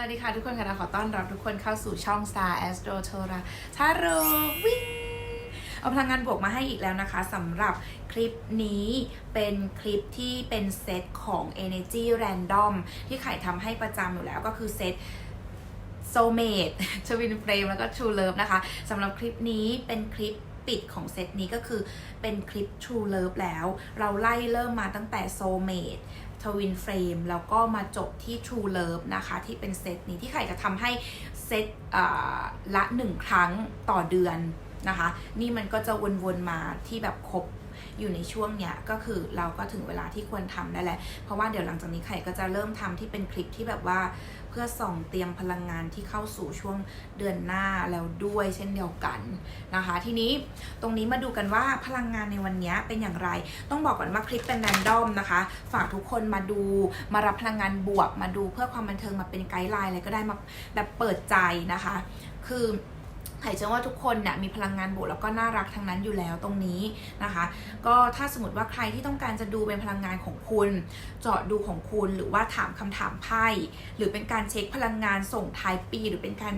วัสดีค่ะทุกคนค่ะขอต้อนรับทุกคนเข้าสู่ช่อง Star Astro t o r a ทาโรวิ่งเอาพลังงานบวกมาให้อีกแล้วนะคะสำหรับคลิปนี้เป็นคลิปที่เป็นเซตของ Energy Random ที่ไข่ทำให้ประจำอยู่แล้วก็คือเซต Soulmate ชวินเฟรมแล้วก็ True Love นะคะสำหรับคลิปนี้เป็นคลิปปิดของเซตนี้ก็คือเป็นคลิป True Love แล้ว เราไล่เริ่มมาตั้งแต่ Soulmate ทวินเฟรมแล้วก็มาจบที่ True Love นะคะ ที่เป็นเซตนี้ที่ไข่จะทำให้เซตละหนึ่งครั้งต่อเดือนนะคะ นี่มันก็จะวนๆมาที่แบบครบ อยู่ในช่วงเนี้ยก็คือเราก็ถึงเวลาที่ควรทำได้แล้วเพราะว่าเดี๋ยวหลังจากนี้ไข่ก็จะเริ่มทำที่เป็นคลิปที่แบบว่าเพื่อส่องเตรียมพลังงานที่เข้าสู่ช่วงเดือนหน้าแล้วด้วยเช่นเดียวกันนะคะ ทีนี้ตรงนี้มาดูกันว่าพลังงานในวันนี้เป็นอย่างไร ต้องบอกก่อนว่าคลิปเป็นแรนดอมนะคะ ฝากทุกคนมาดูมารับพลังงานบวกมาดูเพื่อความบันเทิงมาเป็นไกด์ไลน์อะไรก็ได้มาแบบเปิดใจนะคะ คือ ไข่เชื่อว่าทุกคนเนี่ยมีพลังงานบวกแล้วก็น่ารักทั้งนั้นอยู่แล้วตรงนี้นะคะ ก็ถ้าสมมติว่าใครที่ต้องการจะดูเป็นพลังงานของคุณ เจาะดูของคุณหรือว่าถามคำถามไพ่หรือเป็นการเช็คพลังงานส่งท้ายปีหรือเป็นการ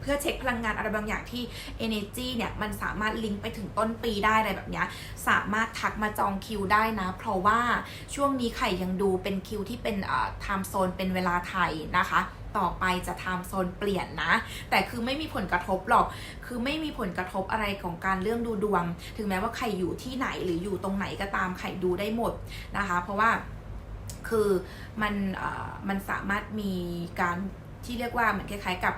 เพื่อเช็คพลังงานอะไรบางอย่างที่ energy เนี่ย มันสามารถลิงก์ไปถึงต้นปีได้อะไรแบบเนี้ยสามารถทักมาจองคิวได้นะ เพราะว่าช่วงนี้ไข่ยังดูเป็นคิวที่เป็นเอ่อ time zone เป็นเวลาไทยนะคะ ต่อไปจะ time zone เปลี่ยนนะ แต่คือไม่มีผลกระทบหรอก คือไม่มีผลกระทบอะไรของการเรื่องดูดวง ถึงแม้ว่าใครอยู่ที่ไหนหรืออยู่ตรงไหนก็ตามไข่ดูได้หมดนะคะ เพราะว่าคือมันมันสามารถมีการที่เรียกว่าเหมือนคล้ายๆกับ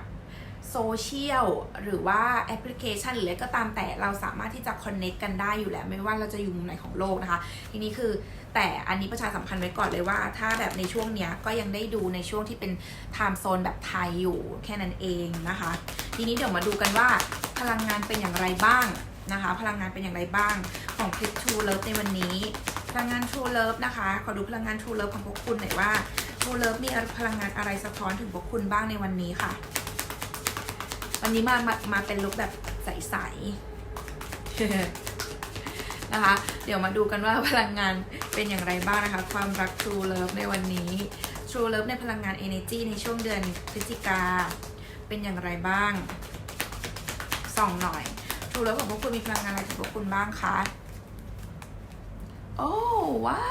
โซเชียลหรือว่าแอปพลิเคชันหรืออะไรก็ตามแต่เราสามารถที่จะคอนเน็กกันได้อยู่แล้ว ไม่ว่าเราจะอยู่มุมไหนของโลกนะคะ ทีนี้คือ แต่อันนี้ประชาสัมพันธ์ไว้ก่อนเลยว่า ถ้าแบบในช่วงเนี้ยก็ยังได้ดูในช่วงที่เป็นไทม์โซนแบบไทยอยู่แค่นั้นเองนะคะ ทีนี้เดี๋ยวมาดูกันว่าพลังงานเป็นอย่างไรบ้างนะคะ พลังงานเป็นอย่างไรบ้างของคลิป True Love ในวันนี้ พลังงาน True Love นะคะ ขอดูพลังงาน True Love ของพวกคุณหน่อยว่า True Love มีพลังงานอะไรสะท้อนถึงพวกคุณบ้างในวันนี้ค่ะ วันนี้มามามาเป็นลุคแบบใสๆ นะคะ เดี๋ยวมาดูกันว่าพลังงานเป็นอย่างไรบ้างนะคะ ความรัก True Love ในวันนี้ True Love ในพลังงาน Energy ในช่วงเดือนพฤศจิกา เป็นอย่างไรบ้างส่องหน่อย True Love ของพวกคุณมีพลังงานอะไรของพวกคุณบ้างคะโอ้ว้า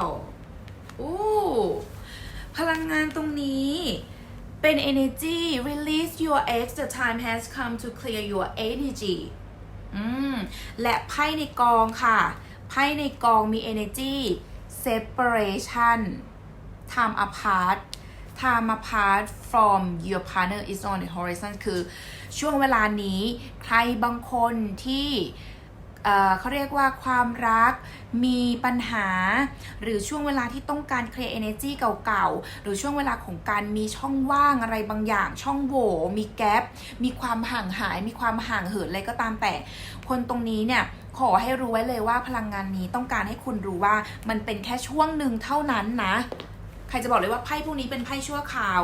วโอ้พลังงานตรงนี้เป็น energy release your ex the time has come to clear your energy อืมและไพ่ในกองค่ะ ไพ่ในกองมี energy separation time apart time apart from your partner is on the horizon คือช่วงเวลานี้ใครบางคนที่ เขาเรียกว่าความรักมีปัญหา หรือช่วงเวลาที่ต้องการ create energy เก่าๆ หรือช่วงเวลาของการมีช่องว่างอะไรบางอย่าง ช่องโหว่มีแกลบมีความห่างหาย มีความห่างเหินอะไรก็ตามแต่ คนตรงนี้เนี่ยขอให้รู้ไว้เลยว่าพลังงานนี้ต้องการให้คุณรู้ว่ามันเป็นแค่ช่วงหนึ่งเท่านั้นนะ ใครจะบอกเลยว่าไพ่พวกนี้เป็นไพ่ชั่วคราว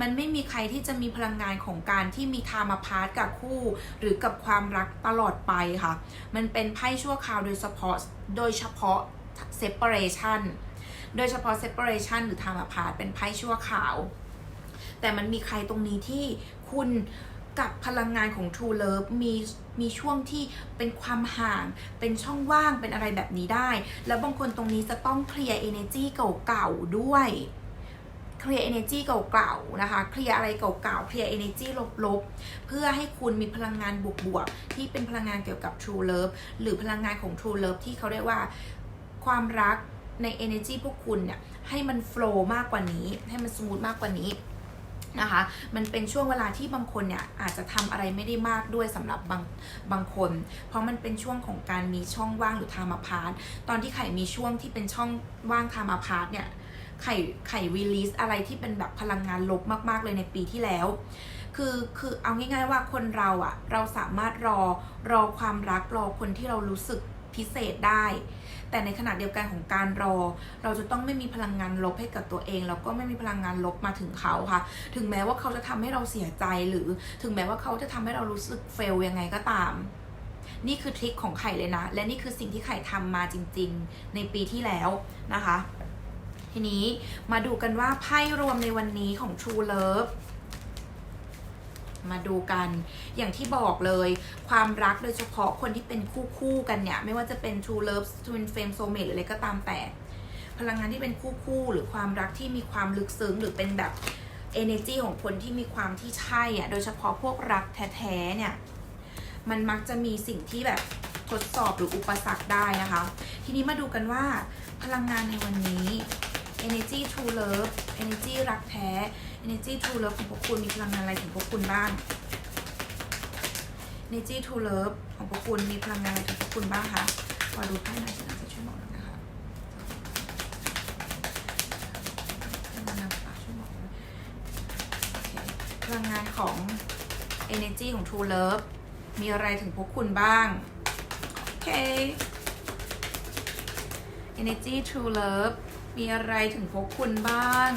มันไม่มีใครที่จะมีพลังงานของการที่มีทามาพาร์ตกับคู่ หรือกับความรักตลอดไปค่ะ มันเป็นไพ่ชั่วคราวโดยเฉพาะโดยเฉพาะ separation โดยเฉพาะ separation หรือทามาพาร์ตเป็นไพ่ชั่วคราว แต่มันมีใครตรงนี้ที่คุณกับพลังงานของ True Love มีมีช่วงที่เป็นความห่าง เป็นช่องว่างเป็นอะไรแบบนี้ได้ แล้วบางคนตรงนี้จะต้องเคลียร์ energy เก่าๆด้วย เคลียร์ energy เก่าๆนะคะ เคลียร์อะไรเก่าๆ เคลียร์ energy ลบๆ เพื่อให้คุณมีพลังงานบวกๆ ที่เป็นพลังงานเกี่ยวกับ True Love หรือพลังงานของ True Love ที่เขาเรียกว่าความรักใน energy พวกคุณเนี่ยให้มัน flow มากกว่านี้ ให้มันสมูทมากกว่านี้นะคะมันเป็นช่วงเวลาที่บางคนเนี่ยอาจจะทำอะไรไม่ได้มากด้วยสำหรับบางบางคน เพราะมันเป็นช่วงของการมีช่องว่างหรือทามาพาร์ตตอนที่ไข่มีช่วงที่เป็นช่องว่างทามาพาร์ตเนี่ย ไข่ไข่รีลีสอะไรที่เป็นแบบพลังงานลบมาก ๆ เลยในปีที่แล้ว คือคือเอาง่ายๆว่าคนเราอะเราสามารถรอรอความรักรอคนที่เรารู้สึกพิเศษได้ แต่ในขณะเดียวกันของการรอ เราจะต้องไม่มีพลังงานลบให้กับตัวเองแล้วก็ไม่มีพลังงานลบมาถึงเขาค่ะ ถึงแม้ว่าเขาจะทำให้เราเสียใจหรือถึงแม้ว่าเขาจะทำให้เรารู้สึกเฟลยังไงก็ตาม นี่คือทริคของไข่เลยนะ และนี่คือสิ่งที่ไข่ทำมาจริง ๆ ในปีที่แล้วนะคะ ทีนี้มาดูกันว่าไพ่รวมในวันนี้ของ True Love มาดูกันอย่างที่บอกเลย ความรักโดยเฉพาะคนที่เป็นคู่คู่กันเนี่ย ไม่ว่าจะเป็น True Love Twin Flame Soulmate หรืออะไรก็ตามแต่ พลังงานที่เป็นคู่คู่หรือความรักที่มีความลึกซึ้งหรือเป็นแบบ energy ของคนที่มีความที่ใช่อะโดยเฉพาะพวกรักแท้ๆเนี่ย มันมักจะมีสิ่งที่แบบทดสอบหรืออุปสรรคได้นะคะ ทีนี้มาดูกันว่าพลังงานในวันนี้ energy true love energy รักแท้ energy true love ของพวกคุณมีพลังงานอะไรถึงพวกคุณบ้าง energy true love ของพวกคุณมีพลังงานอะไรถึงพวกคุณบ้างคะขอดูไพ่หน่อยนะจะช่วยบอกหน่อยนะคะให้านช่วยบอกน่อยโอเคพลังงานของ energy ของ true love มีอะไรถึงพวกคุณบ้าง โอเค energy true love มีอะไรถึงพวกคุณบ้าง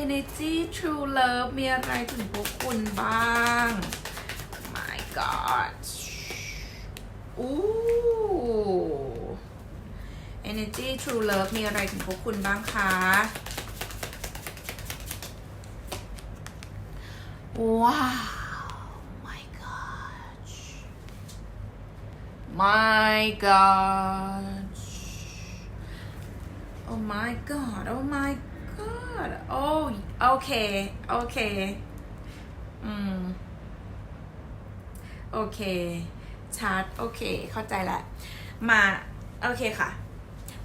energy true love มีอะไรถึงพวกคุณบ้าง My God อู้ energy true love มีอะไรถึงพวกคุณบ้างคะว้าว my gosh my gosh oh my god oh my god oh โอเคโอเคอืม โอเคชัดโอเค เข้าใจแล้วมา โอเคค่ะ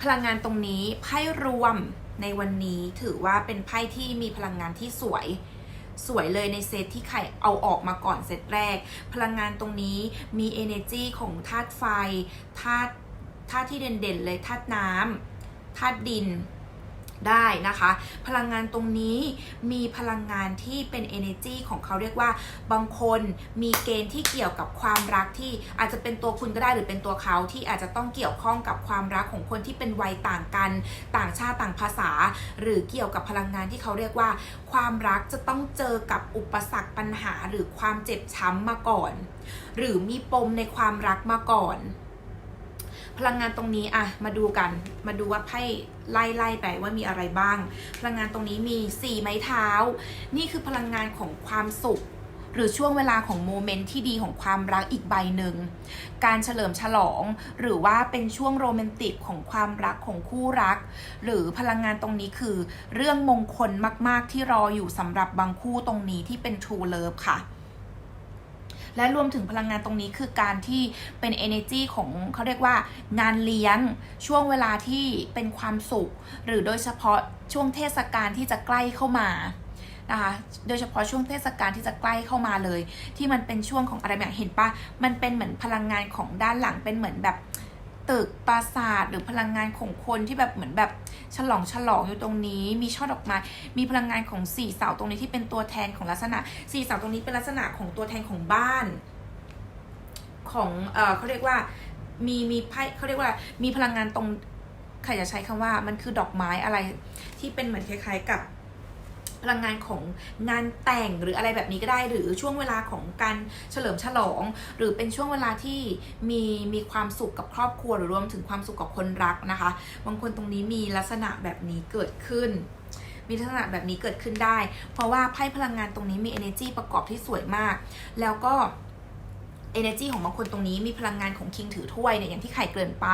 พลังงานตรงนี้ไพ่รวมในวันนี้ถือว่าเป็นไพ่ที่มีพลังงานที่สวย สวยเลยในเซตที่ไข่เอาออกมาก่อนเซตแรก พลังงานตรงนี้มี energy ของธาตุไฟธาตุธาตุที่เด่นๆเลยธาตุน้ำธาตุดิน ได้นะคะ พลังงานตรงนี้มีพลังงานที่เป็น energy ของเขาเรียกว่าบางคนมีเกณฑ์ที่เกี่ยวกับความรักที่อาจจะเป็นตัวคุณก็ได้หรือเป็นตัวเขาที่อาจจะต้องเกี่ยวข้องกับความรักของคนที่เป็นวัยต่างกัน ต่างชาติต่างภาษา หรือเกี่ยวกับพลังงานที่เขาเรียกว่า ความรักจะต้องเจอกับอุปสรรคปัญหาหรือความเจ็บช้ำมาก่อน หรือมีปมในความรักมาก่อน พลังงานตรงนี้อะมาดูกัน มาดูว่าไพ่ไล่ไล่ไปว่ามีอะไรบ้าง พลังงานตรงนี้มี4ไม้เท้า นี่คือพลังงานของความสุข หรือช่วงเวลาของโมเมนต์ที่ดีของความรักอีกใบหนึ่ง การเฉลิมฉลอง หรือว่าเป็นช่วงโรแมนติกของความรักของคู่รัก หรือพลังงานตรงนี้คือ เรื่องมงคลมาก ๆ ที่รออยู่สำหรับบางคู่ตรงนี้ที่เป็น True Love ค่ะ และรวมถึงพลังงานตรงนี้คือการที่เป็น energy ของเขาเรียกว่างานเลี้ยงช่วงเวลาที่เป็นความสุข หรือโดยเฉพาะช่วงเทศกาลที่จะใกล้เข้ามานะคะโดยเฉพาะช่วงเทศกาลที่จะใกล้เข้ามาเลย ที่มันเป็นช่วงของอะไรแบบเห็นปะมันเป็นเหมือนพลังงานของด้านหลังเป็นเหมือนแบบ ตึกปราสาทหรือพลังงานของคนที่แบบเหมือนแบบฉลองฉลองอยู่ตรงนี้ มีช่อดอกไม้มีพลังงานของสี่เสาตรงนี้ที่เป็นตัวแทนของลักษณะสี่เสาตรงนี้เป็นลักษณะของตัวแทนของบ้าน ของเออเขาเรียกว่ามีมีไพ่เขาเรียกว่ามีพลังงานตรงใครจะใช้คำว่ามันคือดอกไม้อะไรที่เป็นเหมือนคล้าย ๆ กับ พลังงานของงานแต่งหรืออะไรแบบนี้ก็ได้ หรือช่วงเวลาของการเฉลิมฉลอง หรือเป็นช่วงเวลาที่มีมีความสุขกับครอบครัวหรือรวมถึงความสุขกับคนรักนะคะ บางคนตรงนี้มีลักษณะแบบนี้เกิดขึ้นมีลักษณะแบบนี้เกิดขึ้นได้ เพราะว่าไพ่พลังงานตรงนี้มี energy ประกอบที่สวยมาก แล้วก็ energy ของบางคนตรงนี้มีพลังงานของคิงถือถ้วยเนี่ยอย่างที่ไข่เกริ่นไป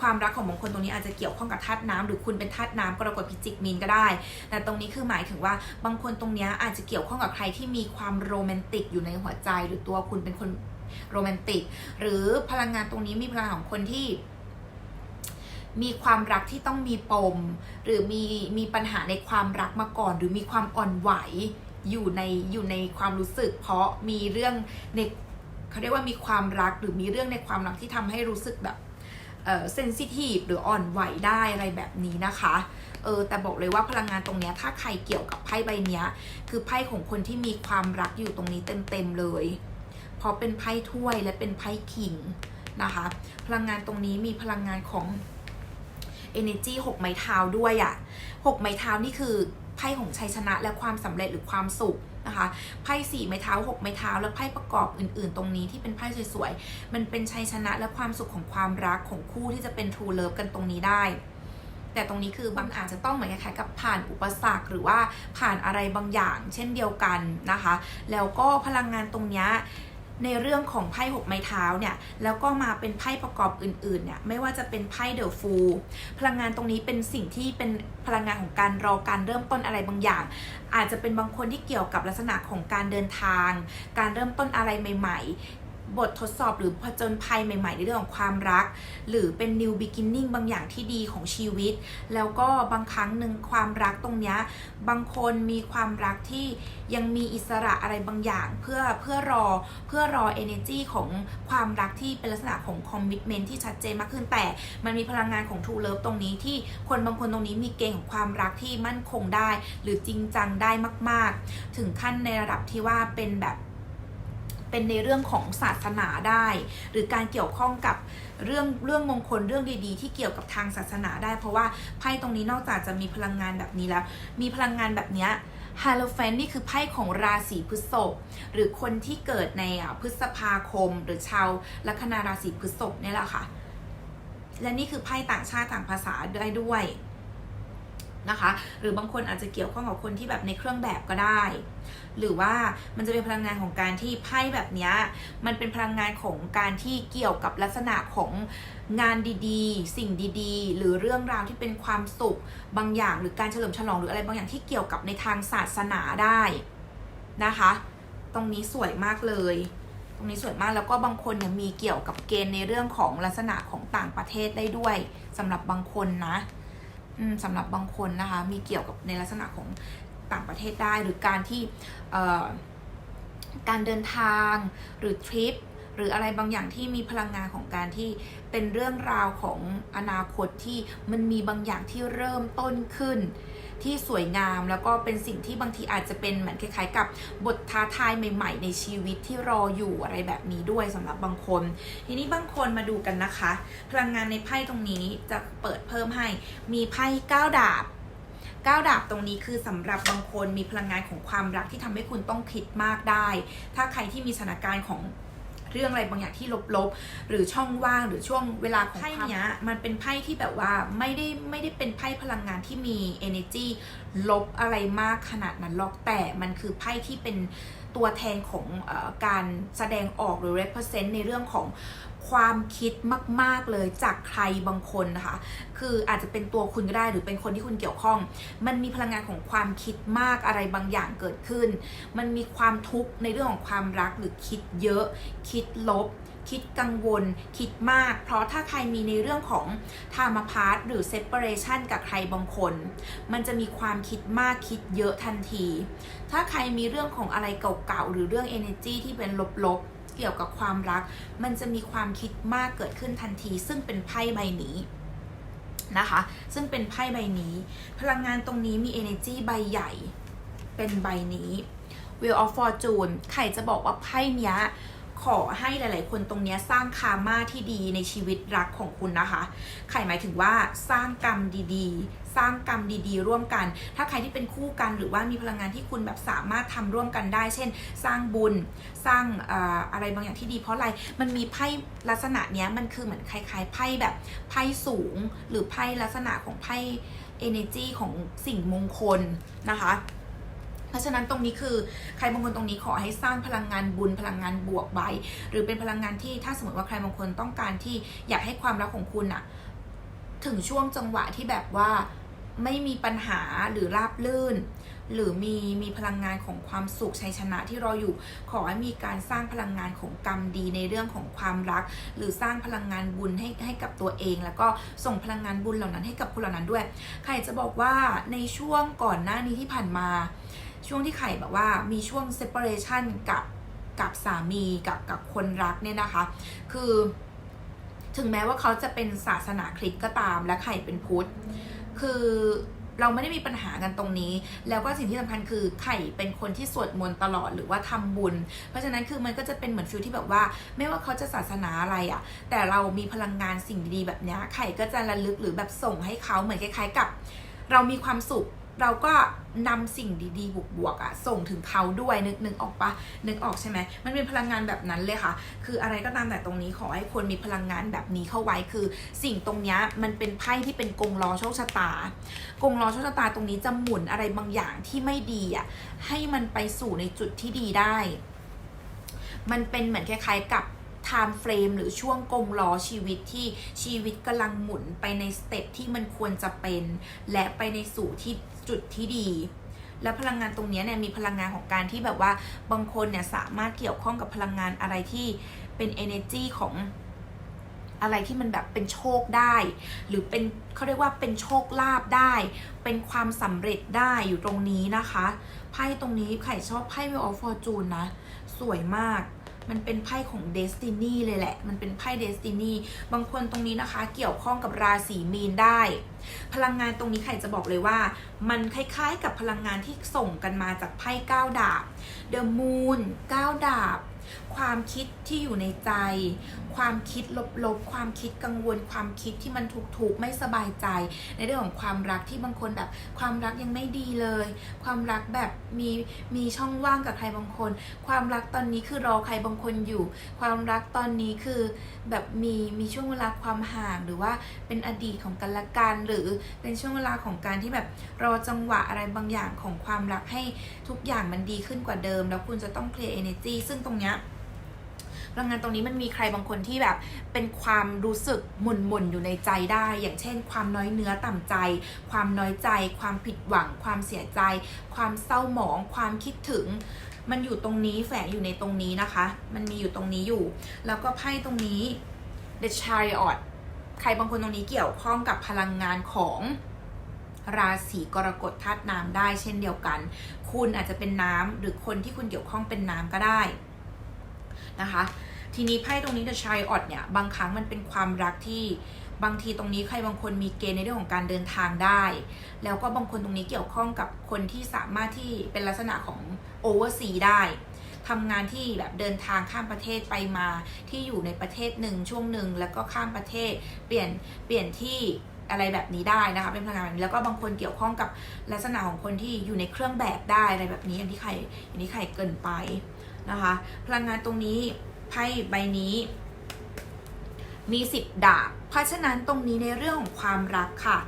ความรักของบางคนตรงนี้อาจจะเกี่ยวข้องกับธาตุน้ำหรือคุณเป็นธาตุน้ำกรกฎพิจิกมีนก็ได้ แต่ตรงนี้คือหมายถึงว่าบางคนตรงนี้อาจจะเกี่ยวข้องกับใครที่มีความโรแมนติกอยู่ในหัวใจ หรือตัวคุณเป็นคนโรแมนติก หรือพลังงานตรงนี้มีพลังของคนที่มีความรักที่ต้องมีปม หรือมีมีปัญหาในความรักมาก่อน หรือมีความอ่อนไหวอยู่ในอยู่ในความรู้สึก เพราะมีเรื่องใน เขาเรียกว่ามีความรักหรือมีเรื่องในความรักที่ทำให้รู้สึกแบบเซนซิทีฟหรืออ่อนไหวได้อะไรแบบนี้นะคะเออแต่บอกเลยว่าพลังงานตรงนี้ถ้าใครเกี่ยวกับไพ่ใบนี้คือไพ่ของคนที่มีความรักอยู่ตรงนี้เต็มๆเลยเพราะเป็นไพ่ถ้วยและเป็นไพ่คิงนะคะพลังงานตรงนี้มีพลังงานของ energy หกไม้เท้าด้วยอะ่ะหกไม้เท้านี่คือไพ่ของชัยชนะและความสำเร็จหรือความสุข นะคะไพ่สี่ไม้เท้าหกไม้เท้าแล้วไพ่ประกอบอื่น ๆ ตรงนี้ที่เป็นไพ่สวยๆมันเป็นชัยชนะและความสุขของความรักของคู่ที่จะเป็น true love กันตรงนี้ได้ แต่ตรงนี้คือบางอาจจะต้องเหมือนคล้ายๆกับผ่านอุปสรรคหรือว่าผ่านอะไรบางอย่าง เช่นเดียวกันนะคะ แล้วก็พลังงานตรงเนี้ย ในเรื่องของไพ่หกไม้เท้าเนี่ยแล้วก็มาเป็นไพ่ประกอบอื่นๆเนี่ยไม่ว่าจะเป็นไพ่เดอะฟูลพลังงานตรงนี้เป็นสิ่งที่เป็นพลังงานของการรอการเริ่มต้นอะไรบางอย่าง อาจจะเป็นบางคนที่เกี่ยวกับลักษณะของการเดินทาง การเริ่มต้นอะไรใหม่ ๆ บททดสอบหรือผจญภัยใหม่ ๆ ในเรื่องของความรัก หรือเป็น new beginning บางอย่างที่ดีของชีวิต แล้วก็บางครั้งหนึ่งความรักตรงนี้บางคนมีความรักที่ยังมีอิสระอะไรบางอย่าง เพื่อเพื่อรอเพื่อรอ energy ของความรักที่เป็นลักษณะของ commitment ที่ชัดเจนมากขึ้นแต่ มันมีพลังงานของ true love ตรงนี้ที่คนบางคนตรงนี้มีเกณฑ์ของความรักที่มั่นคงได้ หรือจริงจังได้มาก ๆ ถึงขั้นในระดับที่ว่าเป็นแบบ เป็นในเรื่องของศาสนาได้ หรือการเกี่ยวข้องกับเรื่องเรื่องมงคลเรื่องดีๆ ที่เกี่ยวกับทางศาสนาได้ เพราะว่าไพ่ตรงนี้นอกจากจะมีพลังงานแบบนี้แล้ว มีพลังงานแบบเนี้ฮาโลแฟนนี่คือไพ่ของราศีพฤษภหรือคนที่เกิดในอะพฤษภาคม หรือชาวลัคนาราศีพฤษภเนี่ยแหละค่ะ และนี่คือไพ่ต่างชาติต่างภาษาได้ด้วย นะคะ หรือบางคนอาจจะเกี่ยวข้องกับคนที่แบบในเครื่องแบบก็ได้ หรือว่ามันจะเป็นพลังงานของการที่ไพ่แบบนี้มันเป็นพลังงานของการที่เกี่ยวกับลักษณะของงานดีๆ สิ่งดีๆ หรือเรื่องราวที่เป็นความสุขบางอย่าง หรือการเฉลิมฉลองหรืออะไรบางอย่างที่เกี่ยวกับในทางศาสนาได้นะคะ ตรงนี้สวยมากเลยตรงนี้สวยมากแล้วก็บางคนเนี่ยมีเกี่ยวกับเกณฑ์ในเรื่องของลักษณะของต่างประเทศได้ด้วยสำหรับบางคนนะ สำหรับบางคนนะคะ มีเกี่ยวกับในลักษณะของต่างประเทศได้หรือการที่การเดินทางหรือทริป หรืออะไรบางอย่างที่มีพลังงานของการที่เป็นเรื่องราวของอนาคตที่มันมีบางอย่างที่เริ่มต้นขึ้น ที่สวยงามแล้วก็เป็นสิ่งที่บางทีอาจจะเป็นเหมือนคล้ายๆ กับบทท้าทายใหม่ ๆ ในชีวิตที่รออยู่อะไรแบบนี้ด้วยสำหรับบางคน ทีนี้บางคนมาดูกันนะคะ พลังงานในไพ่ตรงนี้จะเปิดเพิ่มให้มีไพ่เก้าดาบเก้าดาบตรงนี้คือสำหรับบางคนมีพลังงานของความรักที่ทำให้คุณต้องคิดมากได้ ถ้าใครที่มีสถานการณ์ของ เรื่องอะไรบางอย่างที่ลบๆ หรือช่องว่างหรือช่วงเวลาของไพ่เนี้ยมันเป็นไพ่ที่แบบว่าไม่ได้ไม่ได้เป็นไพ่พลังงานที่มี energy ลบอะไรมากขนาดนั้นหรอกแต่มันคือไพ่ที่เป็นตัวแทนของเออการแสดงออกหรือ represent ในเรื่องของ ความคิดมาก ๆเลยจากใครบางคนนะคะ คืออาจจะเป็นตัวคุณก็ได้หรือเป็นคนที่คุณเกี่ยวข้อง มันมีพลังงานของความคิดมากอะไรบางอย่างเกิดขึ้น มันมีความทุกข์ในเรื่องของความรักหรือคิดเยอะ คิดลบ คิดกังวล คิดมาก เพราะถ้าใครมีในเรื่องของทามาพาร์ตหรือ separation กับใครบางคน มันจะมีความคิดมากคิดเยอะทันที ถ้าใครมีเรื่องของอะไรเก่าๆหรือเรื่อง energy ที่เป็นลบๆ เกี่ยวกับความรัก มันจะมีความคิดมากเกิดขึ้นทันที ซึ่งเป็นไพ่ใบนี้นะคะ ซึ่งเป็นไพ่ใบนี้ พลังงานตรงนี้มี energy ใบใหญ่ เป็นใบนี้ Wheel of Fortune ไข่จะบอกว่าไพ่เนี้ยขอให้หลาย ๆ คนตรงนี้สร้างคาร์มาที่ดีในชีวิตรักของคุณนะคะ ไข่หมายถึงว่าสร้างกรรมดี ๆ สร้างกรรมดีๆ ร่วมกัน ถ้าใครที่เป็นคู่กันหรือว่ามีพลังงานที่คุณแบบสามารถทำร่วมกันได้ เช่น สร้างบุญสร้างอะไรบางอย่างที่ดี เพราะอะไรมันมีไพ่ลักษณะเนี้ยมันคือเหมือนคล้ายๆไพ่แบบไพ่สูง หรือไพ่ลักษณะของไพ่ energy ของสิ่งมงคลนะคะเพราะฉะนั้นตรงนี้คือใครบางคนตรงนี้ขอให้สร้างพลังงานบุญพลังงานบวกไว้หรือเป็นพลังงานที่ถ้าสมมติว่าใครบางคนต้องการที่อยากให้ความรักของคุณอะถึงช่วงจังหวะที่แบบว่า ไม่มีปัญหาหรือราบลื่น หรือมีมีพลังงานของความสุขชัยชนะที่รออยู่ ขอให้มีการสร้างพลังงานของกรรมดีในเรื่องของความรัก หรือสร้างพลังงานบุญให้ให้กับตัวเอง แล้วก็ส่งพลังงานบุญเหล่านั้นให้กับคนเหล่านั้นด้วย ใครจะบอกว่าในช่วงก่อนหน้านี้ที่ผ่านมา ช่วงที่ไข่แบบว่ามีช่วง separation กับกับสามีกับกับคนรักเนี่ยนะคะ คือ ถึงแม้ว่าเขาจะเป็นศาสนาคริสต์ก็ตามและไข่เป็นพุทธ คือเราไม่ได้มีปัญหากันตรงนี้ แล้วก็สิ่งที่สำคัญคือไข่เป็นคนที่สวดมนต์ตลอดหรือว่าทำบุญ เพราะฉะนั้นคือมันก็จะเป็นเหมือนฟิลที่แบบว่า ไม่ว่าเขาจะศาสนาอะไรอะ่ะ แต่เรามีพลังงานสิ่งดีๆแบบเนี้ยไข่ก็จะระลึกหรือแบบส่งให้เขาเหมือนคล้ายๆกับ เรามีความสุข เราก็นำสิ่งดีๆ บวกๆอะส่งถึงเขาด้วยนึกนึกออกปะนึกออกใช่ไหมมันเป็นพลังงานแบบนั้นเลยค่ะ คืออะไรก็ตามแต่ตรงนี้ขอให้คนมีพลังงานแบบนี้เข้าไว้คือ สิ่งตรงนี้มันเป็นไพ่ที่เป็นกงล้อโชคชะตากงล้อโชคชะตาตรงนี้จะหมุนอะไรบางอย่างที่ไม่ดีอะให้มันไปสู่ในจุดที่ดีได้ มันเป็นเหมือนคล้ายๆกับ time frame หรือช่วงกงล้อชีวิตที่ชีวิตกำลังหมุนไปในสเต็ปที่มันควรจะเป็น และไปในสู่ที่ จุดที่ดี แล้วพลังงานตรงนี้เนี่ยมีพลังงานของการที่แบบว่าบางคนเนี่ยสามารถเกี่ยวข้องกับพลังงานอะไรที่เป็น energy ของอะไรที่มันแบบเป็นโชคได้ หรือเป็นเขาเรียกว่าเป็นโชคลาภได้ เป็นความสำเร็จได้อยู่ตรงนี้นะคะ ไพ่ตรงนี้ไข่ชอบไพ่ Wheel of Fortune นะ สวยมาก มันเป็นไพ่ของเดสตินีเลยแหละ มันเป็นไพ่เดสตินีบางคนตรงนี้นะคะ เกี่ยวข้องกับราศีมีนได้ พลังงานตรงนี้ไข่จะบอกเลยว่า มันคล้ายๆกับพลังงานที่ส่งกันมาจากไพ่ก้าดาบ The Moon เก้าดาบ ความคิดที่อยู่ในใจ ความคิดลบๆ ความคิดกังวล ความคิดที่มันถูกๆ ไม่สบายใจ ในเรื่องของความรักที่บางคนแบบ ความรักยังไม่ดีเลย ความรักแบบมีมีช่องว่างกับใครบางคน ความรักตอนนี้คือรอใครบางคนอยู่ ความรักตอนนี้คือแบบมีมีช่วงเวลาความห่างหรือว่าเป็นอดีตของกันและกันหรือเป็นช่วงเวลาของการที่แบบรอจังหวะอะไรบางอย่างของความรักให้ทุกอย่างมันดีขึ้นกว่าเดิม แล้วคุณจะต้องเคลียร์ energy ซึ่งตรงเนี้ยพลังงานตรงนี้มันมีใครบางคนที่แบบเป็นความรู้สึกหมุนหมุนอยู่ในใจได้ อย่างเช่น ความน้อยเนื้อต่ำใจ ความน้อยใจ ความผิดหวัง ความเสียใจ ความเศร้าหมอง ความคิดถึง มันอยู่ตรงนี้แฝงอยู่ในตรงนี้นะคะ มันมีอยู่ตรงนี้อยู่ แล้วก็ไพ่ตรงนี้ The Chariot ใครบางคนตรงนี้เกี่ยวข้องกับพลังงานของราศีกรกฎธาตุน้ำได้เช่นเดียวกัน คุณอาจจะเป็นน้ำหรือคนที่คุณเกี่ยวข้องเป็นน้ำก็ได้นะคะ ทีนี้ไพ่ตรงนี้ The Chariot เนี่ย บางครั้งมันเป็นความรักที่ บางทีตรงนี้ใครบางคนมีเกณฑ์ในเรื่องของการเดินทางได้ แล้วก็บางคนตรงนี้เกี่ยวข้องกับคนที่สามารถที่เป็นลักษณะของ oversea ได้ทำงานที่แบบเดินทางข้ามประเทศไปมาที่อยู่ในประเทศหนึ่งช่วงหนึ่งแล้วก็ข้ามประเทศเปลี่ยนเปลี่ยนที่อะไรแบบนี้ได้นะคะเป็นพลังงานแบบนี้แล้วก็บางคนเกี่ยวข้องกับลักษณะของคนที่อยู่ในเครื่องแบบได้อะไรแบบนี้อย่างที่ใครอย่างที่ใครเกินไปนะคะ พลังงานตรงนี้ไพ่ใบนี้ มีสิบดาบ เพราะฉะนั้นตรงนี้ในเรื่องของความรักค่ะ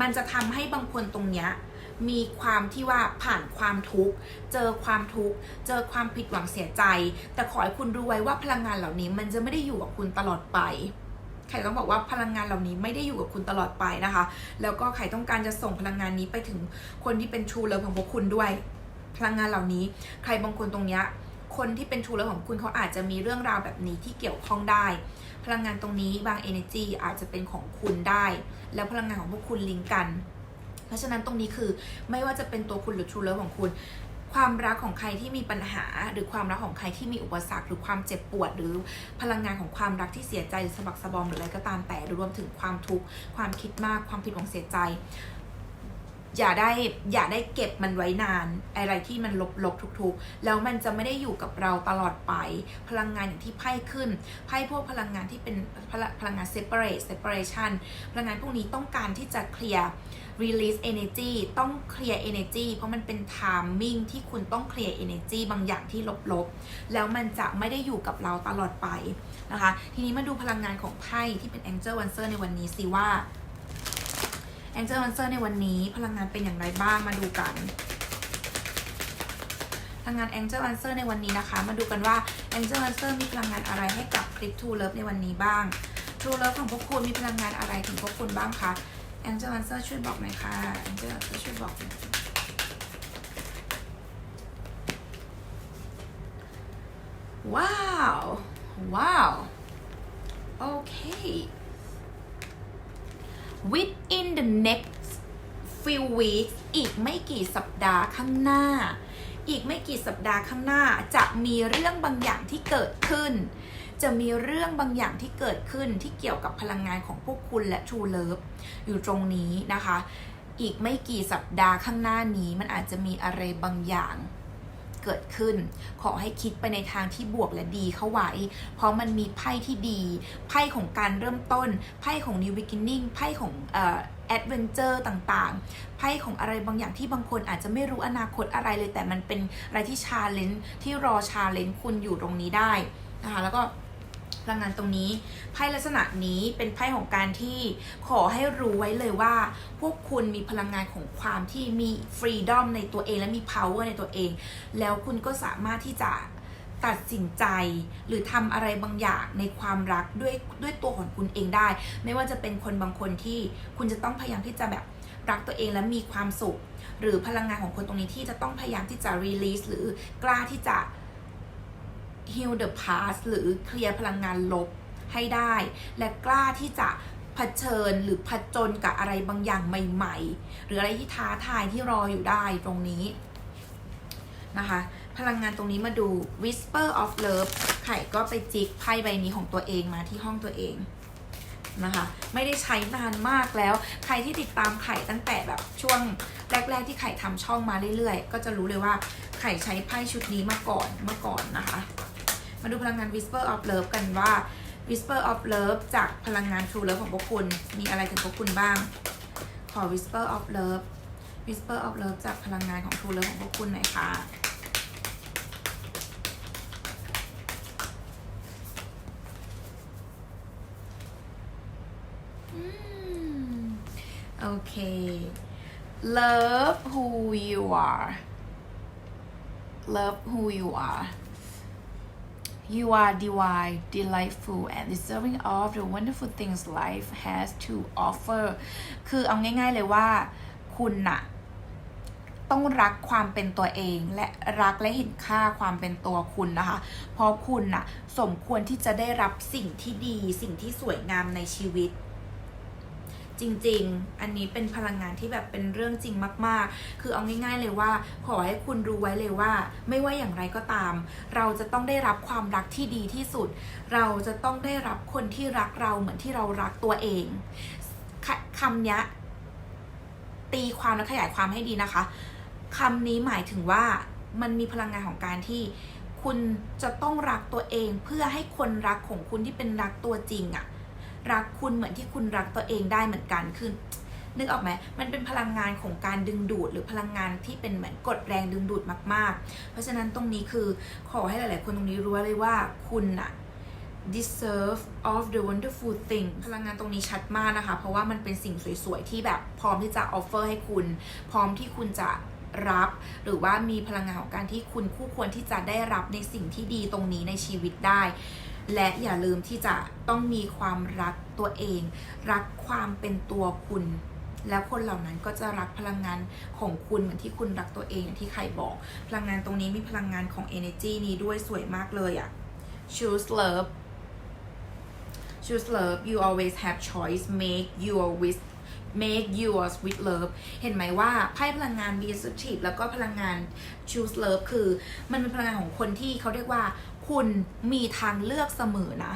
มันจะทำให้บางคนตรงเนี้ยมีความที่ว่าผ่านความทุกข์ เจอความทุกข์ เจอความผิดหวังเสียใจ แต่ขอให้คุณรู้ไว้ว่าพลังงานเหล่านี้มันจะไม่ได้อยู่กับคุณตลอดไปไข่ต้องบอกว่าพลังงานเหล่านี้ไม่ได้อยู่กับคุณตลอดไปนะคะ แล้วก็ไข่ต้องการจะส่งพลังงานนี้ไปถึงคนที่เป็นชูเลิฟของพวกคุณด้วย พลังงานเหล่านี้ ใครบางคนตรงเนี้ยคนที่เป็นชูเลิฟของคุณเขาอาจจะมีเรื่องราวแบบนี้ที่เกี่ยวข้องได้ พลังงานตรงนี้บาง energy อาจจะเป็นของคุณได้ แล้วพลังงานของพวกคุณลิงก์กัน เพราะฉะนั้นตรงนี้คือไม่ว่าจะเป็นตัวคุณหรือชูเลิฟของคุณ ความรักของใครที่มีปัญหา หรือความรักของใครที่มีอุปสรรคหรือความเจ็บปวด หรือพลังงานของความรักที่เสียใจหรือสะบักสะบอมหรืออะไรก็ตามแต่หรือรวมถึงความทุกข์ความคิดมากความผิดหวังเสียใจ อย่าได้อย่าได้เก็บมันไว้นาน อะไรที่มันลบลบทุกๆ แล้วมันจะไม่ได้อยู่กับเราตลอดไป พลังงานอย่างที่ไพ่ขึ้นไพ่พวกพลังงานที่เป็นพลังพลังงาน separate separation พลังงานพวกนี้ต้องการที่จะเคลียร์ release energy ต้องเคลียร์ energy เพราะมันเป็น timing ที่คุณต้องเคลียร์ energy บางอย่างที่ลบๆ แล้วมันจะไม่ได้อยู่กับเราตลอดไปนะคะ ทีนี้มาดูพลังงานของไพ่ที่เป็น Angel Answer ในวันนี้สิว่า Angel Answer ในวันนี้พลังงานเป็นอย่างไรบ้างมาดูกันพลังงาน Angel Answer ในวันนี้นะคะ มาดูกันว่า Angel Answer มีพลังงานอะไรให้กับคลิป True Love ในวันนี้บ้าง True Love ของพวกคุณมีพลังงานอะไรถึงพวกคุณบ้างคะ Angel Answer ช่วยบอกหน่อยค่ะ Angel Answer ช่วยบอกหน่อยว้าว ว้าว โอเค within the next few weeks อีกไม่กี่สัปดาห์ข้างหน้า อีกไม่กี่สัปดาห์ข้างหน้าจะมีเรื่องบางอย่างที่เกิดขึ้น จะมีเรื่องบางอย่างที่เกิดขึ้นที่เกี่ยวกับพลังงานของพวกคุณและ True Love อยู่ตรงนี้นะคะ อีกไม่กี่สัปดาห์ข้างหน้านี้มันอาจจะมีอะไรบางอย่าง เกิดขึ้น ขอให้คิดไปในทางที่บวกและดีเข้าไว้ เพราะมันมีไพ่ที่ดี ไพ่ของการเริ่มต้น ไพ่ของ new beginning ไพ่ของเอ่อ adventure ต่างๆ ไพ่ของอะไรบางอย่างที่บางคนอาจจะไม่รู้อนาคตอะไรเลย แต่มันเป็นอะไรที่ชาเลนจ์ที่รอชาเลนจ์คุณอยู่ตรงนี้ได้นะคะแล้วก็ พลังงานตรงนี้ไพ่ลักษณะนี้เป็นไพ่ของการที่ขอให้รู้ไว้เลยว่า พวกคุณมีพลังงานของความที่มีฟรีดอมในตัวเองและมี power ในตัวเอง แล้วคุณก็สามารถที่จะตัดสินใจหรือทำอะไรบางอย่างในความรักด้วยด้วยตัวของคุณเองได้ ไม่ว่าจะเป็นคนบางคนที่คุณจะต้องพยายามที่จะแบบรักตัวเองและมีความสุข หรือพลังงานของคนตรงนี้ที่จะต้องพยายามที่จะ release หรือกล้าที่จะ heal the past หรือเคลียร์พลังงานลบให้ได้ และกล้าที่จะเผชิญหรือผจญกับอะไรบางอย่างใหม่ ๆ หรืออะไรที่ท้าทายที่รออยู่ได้ตรงนี้นะคะ พลังงานตรงนี้มาดู whisper of love ไข่ก็ไปจิกไพ่ใบนี้ของตัวเองมาที่ห้องตัวเองนะคะไม่ได้ใช้นานมากแล้ว ใครที่ติดตามไข่ตั้งแต่แบบช่วงแรก ๆ ที่ไข่ทำช่องมาเรื่อยๆ ก็จะรู้เลยว่าไข่ใช้ไพ่ชุดนี้มาก่อนเมื่อก่อนนะคะ มาดูพลังงาน whisper of love กันว่า whisper of love จากพลังงาน true love ของพวกคุณ มีอะไรถึงพวกคุณบ้าง ขอ whisper of love whisper of love จากพลังงานของ true love ของพวกคุณหน่อยค่ะอืมโอเค love who you are love who you are You are divine, delightful, and deserving of the wonderful things life has to offer คือเอาง่ายๆเลยว่า คุณน่ะต้องรักความเป็นตัวเองและรักและเห็นค่าความเป็นตัวคุณนะคะ เพราะคุณน่ะสมควรที่จะได้รับสิ่งที่ดี สิ่งที่สวยงามในชีวิต จริง ๆ อันนี้เป็นพลังงานที่แบบเป็นเรื่องจริงมาก ๆ คือเอาง่าย ๆ เลยว่า ขอให้คุณรู้ไว้เลยว่า ไม่ว่าอย่างไรก็ตาม เราจะต้องได้รับความรักที่ดีที่สุด เราจะต้องได้รับคนที่รักเราเหมือนที่เรารักตัวเองคคำนี้ตีความและขยายความให้ดีนะคะคำนี้หมายถึงว่ามันมีพลังงานของการที่คุณจะต้องรักตัวเองเพื่อให้คนรักของคุณที่เป็นรักตัวจริงอะ รักคุณเหมือนที่คุณรักตัวเองได้เหมือนกันคือนึกออกไหมมันเป็นพลังงานของการดึงดูด หรือพลังงานที่เป็นเหมือนกดแรงดึงดูดมาก ๆ เพราะฉะนั้นตรงนี้คือขอให้หลาย ๆ คนตรงนี้รู้เลยว่าคุณอะ deserve of the wonderful thing พลังงานตรงนี้ชัดมากนะคะ เพราะว่ามันเป็นสิ่งสวย ๆ ที่แบบพร้อมที่จะ offer ให้คุณ พร้อมที่คุณจะรับ หรือว่ามีพลังงานของการที่คุณคู่ควรที่จะได้รับในสิ่งที่ดีตรงนี้ในชีวิตได้ และอย่าลืมที่จะต้องมีความรักตัวเอง รักความเป็นตัวคุณ แล้วคนเหล่านั้นก็จะรักพลังงานของคุณเหมือนที่คุณรักตัวเองอย่างที่ใครบอก พลังงานตรงนี้มีพลังงานของ energy นี้ด้วยสวยมากเลยอะ choose love choose love you always have choice make your with make yours with love เห็นไหมว่าไพ่พลังงาน be assertive แล้วก็พลังงาน choose love คือ มันเป็นพลังงานของคนที่เขาเรียกว่า คุณมีทางเลือกเสมอนะ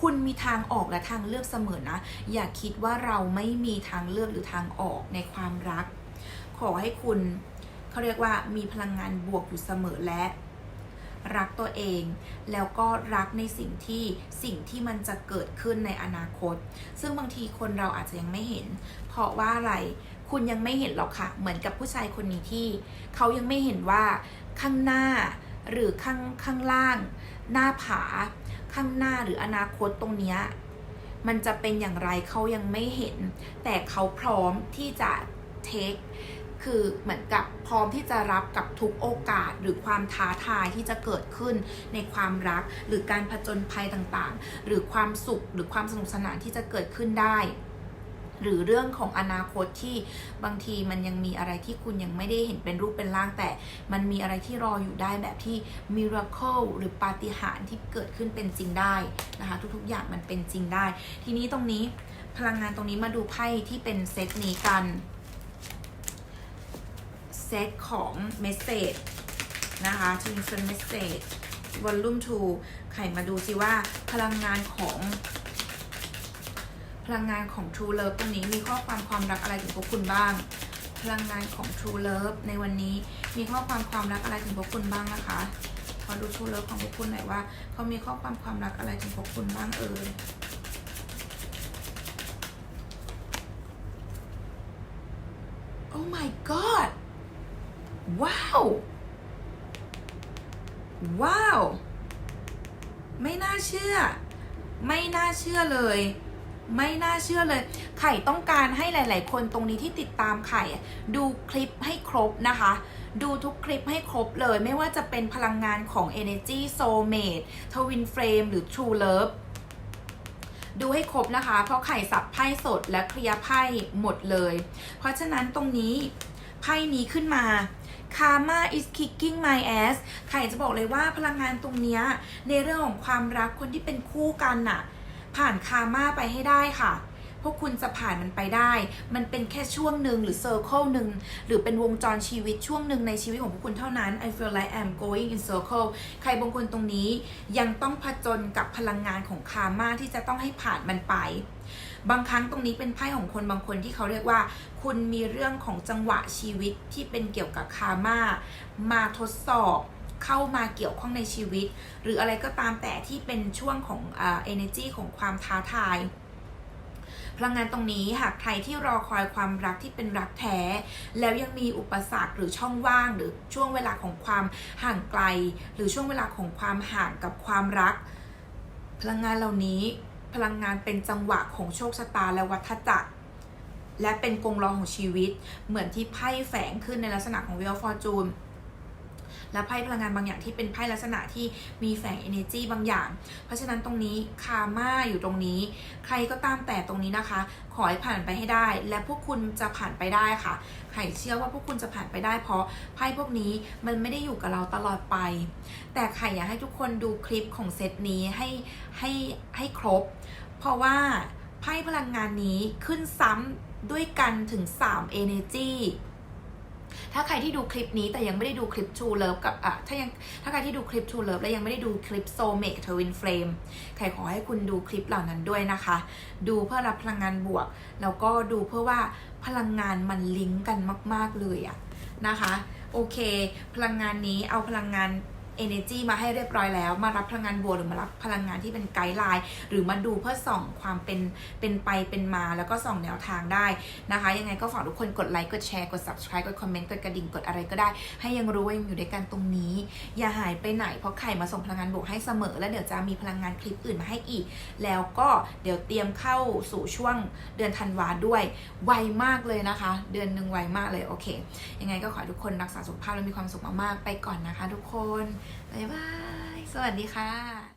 คุณมีทางออกและทางเลือกเสมอนะ อย่าคิดว่าเราไม่มีทางเลือกหรือทางออกในความรัก ขอให้คุณเขาเรียกว่ามีพลังงานบวกอยู่เสมอและรักตัวเอง แล้วก็รักในสิ่งที่สิ่งที่มันจะเกิดขึ้นในอนาคต ซึ่งบางทีคนเราอาจจะยังไม่เห็น เพราะว่าอะไรคุณยังไม่เห็นหรอกค่ะ เหมือนกับผู้ชายคนนี้ที่ เขายังไม่เห็นว่าข้างหน้า หรือข้างข้างล่าง หน้าผา ข้างหน้าหรืออนาคตตรงเนี้ยมันจะเป็นอย่างไรเขายังไม่เห็น แต่เขาพร้อมที่จะเทคคือเหมือนกับพร้อมที่จะรับกับทุกโอกาสหรือความท้าทายที่จะเกิดขึ้นในความรักหรือการผจญภัยต่างๆ หรือความสุขหรือความสนุกสนานที่จะเกิดขึ้นได้ หรือเรื่องของอนาคตที่บางทีมันยังมีอะไรที่คุณยังไม่ได้เห็นเป็นรูปเป็นร่างแต่ มันมีอะไรที่รออยู่ได้แบบที่ miracle หรือปาฏิหาริย์ที่เกิดขึ้นเป็นจริงได้นะคะทุกๆอย่างมันเป็นจริงได้ ทีนี้ตรงนี้พลังงานตรงนี้มาดูไพ่ที่เป็นเซตนี้กันเซตของเมสเซจนะคะทีมเป็นเมสเซจวอลลุ่ม2ไข่มาดูสิว่าพลังงานของ พลังงานของ True Love ตรงนี้มีข้อความความรักอะไรถึงพวกคุณบ้าง พลังงานของ True Love ในวันนี้มีข้อความความรักอะไรถึงพวกคุณบ้างนะคะขอดูชูเลิฟของพวกคุณหน่อยว่าเขามีข้อความความรักอะไรถึงพวกคุณบ้างเอ่ย Oh my god ว้าว ว้าว ไม่น่าเชื่อ ไม่น่าเชื่อเลย ไม่น่าเชื่อเลย ไข่ต้องการให้หลาย ๆ คนตรงนี้ที่ติดตามไข่ ดูคลิปให้ครบนะคะ ดูทุกคลิปให้ครบเลย ไม่ว่าจะเป็นพลังงานของ Energy Soulmate Twin Flame หรือ True Love ดูให้ครบนะคะ เพราะไข่สับไพ่สดและเคลียร์ไพ่หมดเลย เพราะฉะนั้นตรงนี้ไพ่นี้ขึ้นมา Karma is kicking my ass ไข่จะบอกเลยว่าพลังงานตรงเนี้ยในเรื่องของความรักคนที่เป็นคู่กันน่ะ ผ่านคาม่าไปให้ได้ค่ะพวกคุณจะผ่านมันไปได้ มันเป็นแค่ช่วงหนึ่งหรือเซอร์เคิลหนึ่งหรือเป็นวงจรชีวิตช่วงหนึ่งในชีวิตของพวกคุณเท่านั้น I feel like I'm going in circle ใครบางคนตรงนี้ยังต้องผจญกับพลังงานของคาม่าที่จะต้องให้ผ่านมันไป บางครั้งตรงนี้เป็นไพ่ของคนบางคนที่เขาเรียกว่า คุณมีเรื่องของจังหวะชีวิตที่เป็นเกี่ยวกับคาม่ามาทดสอบ เข้ามาเกี่ยวข้องในชีวิต หรืออะไรก็ตามแต่ที่เป็นช่วงของเอ่า energy ของความท้าทายพลังงานตรงนี้หากใครที่รอคอยความรักที่เป็นรักแท้ แล้วยังมีอุปสรรคหรือช่องว่าง หรือช่วงเวลาของความห่างไกล หรือช่วงเวลาของความห่างกับความรัก พลังงานเหล่านี้พลังงานเป็นจังหวะของโชคชะตาและวัฏจักร และเป็นกงล้อของชีวิต เหมือนที่ไพ่แฝงขึ้นในลักษณะของ Wheel of Fortune และไพ่พลังงานบางอย่างที่เป็นไพ่ลักษณะที่มีแฝง energy บางอย่าง เพราะฉะนั้นตรงนี้คาม่าอยู่ตรงนี้ ใครก็ตามแต่ตรงนี้นะคะ ขอให้ผ่านไปให้ได้ และพวกคุณจะผ่านไปได้ค่ะไข่เชื่อว่าพวกคุณจะผ่านไปได้เพราะไพ่พวกนี้มันไม่ได้อยู่กับเราตลอดไป แต่ไข่อยากให้ทุกคนดูคลิปของเซตนี้ให้ให้ให้ครบ เพราะว่าไพ่พลังงานนี้ขึ้นซ้ำด้วยกันถึง 3 energy ถ้าใครที่ดูคลิปนี้แต่ยังไม่ได้ดูคลิป True Love กับอะถ้ายังถ้าใครที่ดูคลิป True Love และยังไม่ได้ดูคลิป Soulmate Twin Flame ใครขอให้คุณดูคลิปเหล่านั้นด้วยนะคะ ดูเพื่อรับพลังงานบวก แล้วก็ดูเพื่อว่าพลังงานมันลิงก์กันมาก ๆเลยอะนะคะ โอเค พลังงานนี้เอาพลังงาน energy มาให้เรียบร้อยแล้ว มารับพลังงานบวกหรือมารับพลังงานที่เป็นไกด์ไลน์หรือมาดูเพื่อส่องความเป็นเป็นไปเป็นมาแล้วก็ส่องแนวทางได้นะคะ ยังไงก็ฝากทุกคนกดไลค์กดแชร์กด subscribe กดคอมเมนต์กดกระดิ่งกดอะไรก็ได้ ให้ยังรู้ว่ายังอยู่ด้วยกันตรงนี้ อย่าหายไปไหนเพราะไข่มาส่งพลังงานบวกให้เสมอ แล้วเดี๋ยวจะมีพลังงานคลิปอื่นมาให้อีก แล้วก็เดี๋ยวเตรียมเข้าสู่ช่วงเดือนธันวาด้วยไวมากเลยนะคะ เดือนหนึ่งไวมากเลยโอเค ยังไงก็ขอทุกคนรักษาสุขภาพและมีความสุขมากๆไปก่อนนะคะ ทุกคนบ๊ายบาย สวัสดีค่ะ